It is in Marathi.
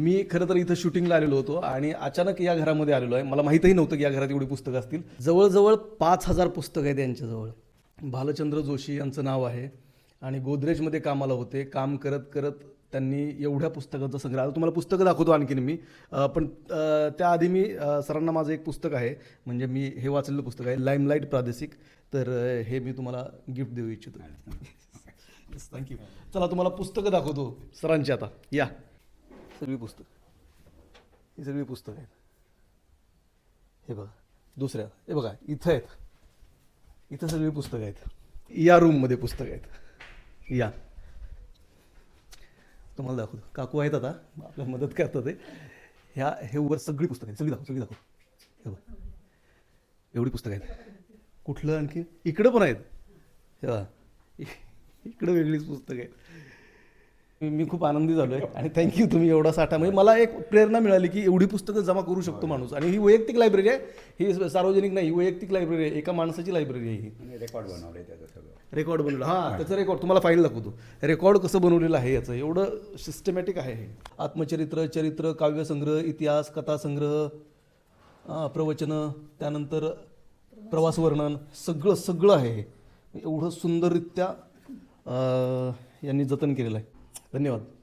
मी खरं तर इथं शूटिंगला आलेलो होतो आणि अचानक या घरामध्ये आलेलो आहे. मला माहीतही नव्हतं की या घरात एवढी पुस्तकं असतील. जवळजवळ पाच हजार पुस्तकं आहेत यांच्याजवळ. भालचंद्र जोशी यांचं नाव आहे आणि गोदरेजमध्ये कामाला होते. काम करत करत त्यांनी एवढ्या पुस्तकांचा संग्रह आता तुम्हाला पुस्तकं दाखवतो आणखीन मी. पण त्याआधी मी सरांना माझं एक पुस्तक आहे. म्हणजे मी हे वाचलेलं पुस्तक आहे लाईमलाईट प्रादेशिक. तर हे मी तुम्हाला गिफ्ट देऊ इच्छितो. थँक्यू चला तुम्हाला पुस्तकं दाखवतो सरांची आता. या. सगळी पुस्तक. ही सगळी पुस्तकं आहेत. हे बघा दुसऱ्या हे बघा इथं आहेत. इथं सगळी पुस्तकं आहेत. या रूममध्ये पुस्तकं आहेत. या. तुम्हाला दाखवतो. काकू आहेत आता. आपल्याला मदत करतात ते. ह्या हे वर सगळी पुस्तकं आहेत. सगळी दाखव सगळी दाखव. हे बघा. एवढी पुस्तकं आहेत. कुठलं आणखी? इकडं पण आहेत. हे बघा. इकडं वेगळीच पुस्तकं आहेत. मी- खूप आनंदी झालो आहे आणि थँक्यू तुम्ही एवढा साठा. म्हणजे मला एक प्रेरणा मिळाली की एवढी पुस्तकं जमा करू शकतो माणूस. आणि ही वैयक्तिक लायब्ररी आहे. ही सार्वजनिक नाही ही वैयक्तिक लायब्ररी आहे. एका माणसाची लायब्ररी आहे ही. रेकॉर्ड बनवले त्याचं सगळं. रेकॉर्ड बनवलं. हां त्याचं रेकॉर्ड तुम्हाला फाईल दाखवतो. रेकॉर्ड कसं बनवलेलं आहे याचं? एवढं सिस्टमॅटिक आहे हे. आत्मचरित्र चरित्र काव्यसंग्रह इतिहास कथासंग्रह हां प्रवचनं त्यानंतर प्रवास वर्णन सगळं सगळं आहे हे. एवढं सुंदररित्या यांनी जतन केलेलं आहे. धन्यवाद.